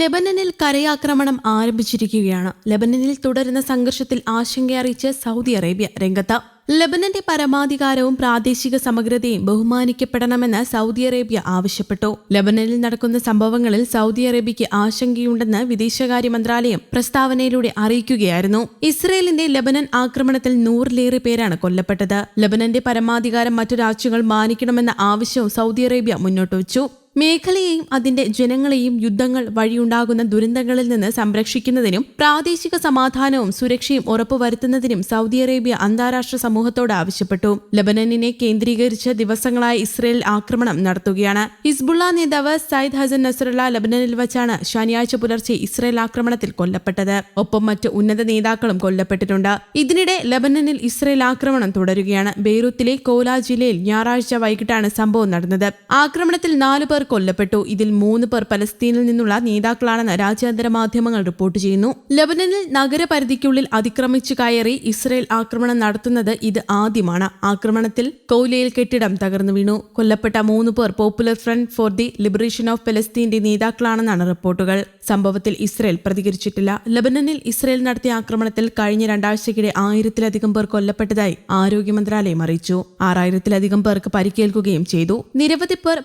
ലെബനനിൽ കരയാക്രമണം ആരംഭിച്ചിരിക്കുകയാണ്. ലെബനനിൽ തുടരുന്ന സംഘർഷത്തിൽ ആശങ്കയറിയിച്ച് സൗദി അറേബ്യ രംഗത്ത്. ലെബനന്റെ പരമാധികാരവും പ്രാദേശിക സമഗ്രതയും ബഹുമാനിക്കപ്പെടണമെന്ന് സൗദി അറേബ്യ ആവശ്യപ്പെട്ടു. ലെബനനിൽ നടക്കുന്ന സംഭവങ്ങളിൽ സൗദി അറേബ്യയ്ക്ക് ആശങ്കയുണ്ടെന്ന് വിദേശകാര്യ മന്ത്രാലയം പ്രസ്താവനയിലൂടെ അറിയിക്കുകയായിരുന്നു. ഇസ്രയേലിന്റെ ലെബനൻ ആക്രമണത്തിൽ നൂറിലേറെ പേരാണ് കൊല്ലപ്പെട്ടത്. ലെബനന്റെ പരമാധികാരം മറ്റു രാജ്യങ്ങൾ മാനിക്കണമെന്ന ആവശ്യവും സൗദി അറേബ്യ മുന്നോട്ട് വച്ചു മേഖലയെയും അതിന്റെ ജനങ്ങളെയും യുദ്ധങ്ങൾ വഴിയുണ്ടാകുന്ന ദുരന്തങ്ങളിൽ നിന്ന് സംരക്ഷിക്കുന്നതിനും പ്രാദേശിക സമാധാനവും സുരക്ഷയും ഉറപ്പുവരുത്തുന്നതിനും സൗദി അറേബ്യ അന്താരാഷ്ട്ര സമൂഹത്തോട് ആവശ്യപ്പെട്ടു. ലബനനിനെ കേന്ദ്രീകരിച്ച് ദിവസങ്ങളായി ഇസ്രയേൽ ആക്രമണം നടത്തുകയാണ്. ഹിസ്ബുള്ള നേതാവ് സയ്യിദ് ഹസൻ നസറുള്ള ലബനനിൽ വച്ചാണ് ശനിയാഴ്ച പുലർച്ചെ ഇസ്രയേൽ ആക്രമണത്തിൽ കൊല്ലപ്പെട്ടത്. ഒപ്പം മറ്റ് ഉന്നത നേതാക്കളും കൊല്ലപ്പെട്ടിട്ടുണ്ട്. ഇതിനിടെ ലബനനിൽ ഇസ്രയേൽ ആക്രമണം തുടരുകയാണ്. ബെയ്റൂത്തിലെ കോല ജില്ലയിൽ ഞായറാഴ്ച വൈകിട്ടാണ് സംഭവം നടന്നത്. ആക്രമണത്തിൽ നാലു പേർ കൊല്ലപ്പെട്ടു. ഇതിൽ മൂന്ന് പേർ പലസ്തീനിൽ നിന്നുള്ള നേതാക്കളാണെന്ന് രാജ്യാന്തര മാധ്യമങ്ങൾ റിപ്പോർട്ട് ചെയ്യുന്നു. ലബനനിൽ നഗരപരിധിക്കുള്ളിൽ അതിക്രമിച്ചു കയറി ഇസ്രയേൽ ആക്രമണം നടത്തുന്നത് ഇത് ആദ്യമാണ്. ആക്രമണത്തിൽ കൗലയിൽ കെട്ടിടം തകർന്നു വീണു. കൊല്ലപ്പെട്ട മൂന്ന് പേർ popular front for the liberation of പലസ്തീന്റെ നേതാക്കളാണെന്നാണ് റിപ്പോർട്ടുകൾ. സംഭവത്തിൽ ഇസ്രയേൽ പ്രതികരിച്ചിട്ടില്ല. ലബനനിൽ ഇസ്രയേൽ നടത്തിയ ആക്രമണത്തിൽ കഴിഞ്ഞ രണ്ടാഴ്ചക്കിടെ ആയിരത്തിലധികം പേർ കൊല്ലപ്പെട്ടതായി ആരോഗ്യ മന്ത്രാലയം അറിയിച്ചു. ആറായിരത്തിലധികം പേർക്ക് പരിക്കേൽക്കുകയും ചെയ്തു. നിരവധി പേർ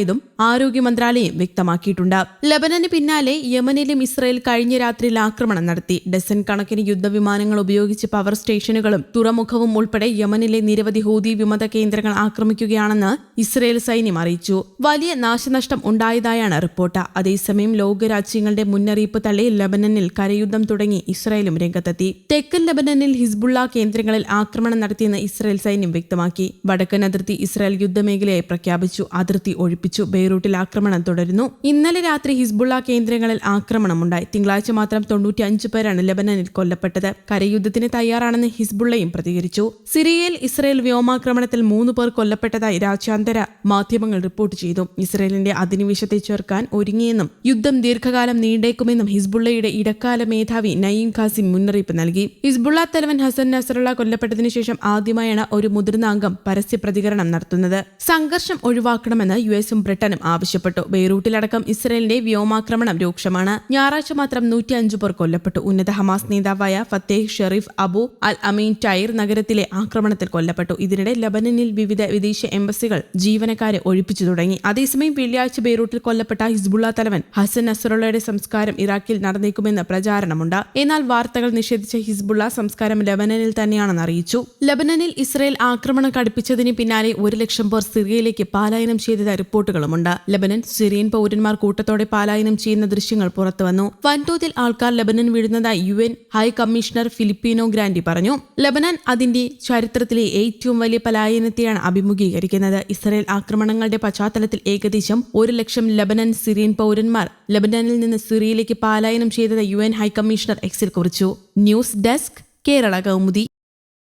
ഭവനരഹിതരായതും ആരോഗ്യ മന്ത്രാലയം വ്യക്തമാക്കിയിട്ടുണ്ട്. ലബനന് പിന്നാലെ യമനിലും ഇസ്രയേൽ കഴിഞ്ഞ രാത്രിയിൽ ആക്രമണം നടത്തി. ഡസൻ കണക്കിന് യുദ്ധവിമാനങ്ങൾ ഉപയോഗിച്ച് പവർ സ്റ്റേഷനുകളും തുറമുഖവും ഉൾപ്പെടെ യമനിലെ നിരവധി ഹൂതി വിമത കേന്ദ്രങ്ങൾ ആക്രമിക്കുകയാണെന്ന് ഇസ്രയേൽ സൈന്യം അറിയിച്ചു. വലിയ നാശനഷ്ടം ഉണ്ടായതായാണ് റിപ്പോർട്ട്. അതേസമയം ലോകരാജ്യങ്ങളുടെ മുന്നറിയിപ്പ് തള്ളി ലബനനിൽ കരയുദ്ധം തുടങ്ങി ഇസ്രയേലും രംഗത്തെത്തി. തെക്കൻ ലബനനിൽ ഹിസ്ബുള്ള കേന്ദ്രങ്ങളിൽ ആക്രമണം നടത്തിയെന്ന് ഇസ്രയേൽ സൈന്യം വ്യക്തമാക്കി. വടക്കൻ അതിർത്തി ഇസ്രായേൽ യുദ്ധമേഖലയായി പ്രഖ്യാപിച്ചു. അതിർത്തി ഒഴിപ്പിച്ചു ബെയ്റൂട്ടിൽ ആക്രമണം തുടരുന്നു. ഇന്നലെ രാത്രി ഹിസ്ബുള്ള കേന്ദ്രങ്ങളിൽ ആക്രമണമുണ്ടായി. തിങ്കളാഴ്ച മാത്രം തൊണ്ണൂറ്റി അഞ്ച് പേരാണ് ലബനനിൽ കൊല്ലപ്പെട്ടത്. കരയുദ്ധത്തിന് തയ്യാറാണെന്ന് ഹിസ്ബുള്ളയും പ്രതികരിച്ചു. സിറിയയിൽ ഇസ്രയേൽ വ്യോമാക്രമണത്തിൽ മൂന്ന് പേർ കൊല്ലപ്പെട്ടതായി രാജ്യാന്തര മാധ്യമങ്ങൾ റിപ്പോർട്ട് ചെയ്തു. ഇസ്രയേലിന്റെ അധിനിവേശത്തെ ചേർക്കാൻ ഒരുങ്ങിയെന്നും യുദ്ധം ദീർഘകാലം നീണ്ടേക്കുമെന്നും ഹിസ്ബുള്ളയുടെ ഇടക്കാല മേധാവി നയീം ഖാസിം മുന്നറിയിപ്പ് നൽകി. ഹിസ്ബുള്ള തലവൻ ഹസൻ നസറുള്ള കൊല്ലപ്പെട്ടതിനു ശേഷം ആദ്യമായാണ് ഒരു മുതിർന്ന അംഗം പരസ്യ പ്രതികരണം നടത്തുന്നത്. സംഘർഷം ഒഴിവാക്കണമെന്ന് യു എസും ബ്രിട്ടനും ആവശ്യപ്പെട്ടു. ബെയ്റൂട്ടിലടക്കം ഇസ്രയേലിന്റെ വ്യോമാക്രമണം രൂക്ഷമാണ്. ഞായറാഴ്ച മാത്രം നൂറ്റി അഞ്ചു പേർ കൊല്ലപ്പെട്ടു. ഉന്നത ഹമാസ് നേതാവായ Fateh Sherif Abu al Amin Tyre നഗരത്തിലെ ആക്രമണത്തിൽ കൊല്ലപ്പെട്ടു. ഇതിനിടെ ലബനനിൽ വിവിധ വിദേശ എംബസികൾ ജീവനക്കാരെ ഒഴിപ്പിച്ചു തുടങ്ങി. അതേസമയം വെള്ളിയാഴ്ച ബെയ്റൂട്ടിൽ കൊല്ലപ്പെട്ട ഹിസ്ബുള്ള തലവൻ ഹസൻ നസറുള്ളയുടെ സംസ്കാരം ഇറാഖിൽ നടന്നേക്കുമെന്ന് പ്രചാരണമുണ്ട്. എന്നാൽ വാർത്തകൾ നിഷേധിച്ച ഹിസ്ബുള്ള സംസ്കാരം ലബനനിൽ തന്നെയാണെന്ന് അറിയിച്ചു. ലബനനിൽ ഇസ്രയേൽ ആക്രമണം കടുപ്പിച്ചതിന് പിന്നാലെ ഒരു ലക്ഷം പേർ സിറിയയിലേക്ക് പലായനം ചെയ്തതായി റിപ്പോർട്ടുകളുമുണ്ട്. ലബനൻ സിറിയൻ പൗരന്മാർ കൂട്ടത്തോടെ പാലായനം ചെയ്യുന്ന ദൃശ്യങ്ങൾ പുറത്തുവന്നു. വൻതോതിൽ ആൾക്കാർ Lebanon വീഴുന്നതായി U N high commissioner Filippo Grandi പറഞ്ഞു. ലബനൻ അതിന്റെ ചരിത്രത്തിലെ ഏറ്റവും വലിയ പലായനത്തെയാണ് അഭിമുഖീകരിക്കുന്നത്. ഇസ്രയേൽ ആക്രമണങ്ങളുടെ പശ്ചാത്തലത്തിൽ ഏകദേശം ഒരു ലക്ഷം ലബനൻ സിറിയൻ പൗരന്മാർ ലബനനിൽ നിന്ന് സിറിയയിലേക്ക് പാലായനം ചെയ്തത് യു എൻ ഹൈ കമ്മീഷണർ എക്സിൽ കുറിച്ചു. News desk Kerala Kaumudi.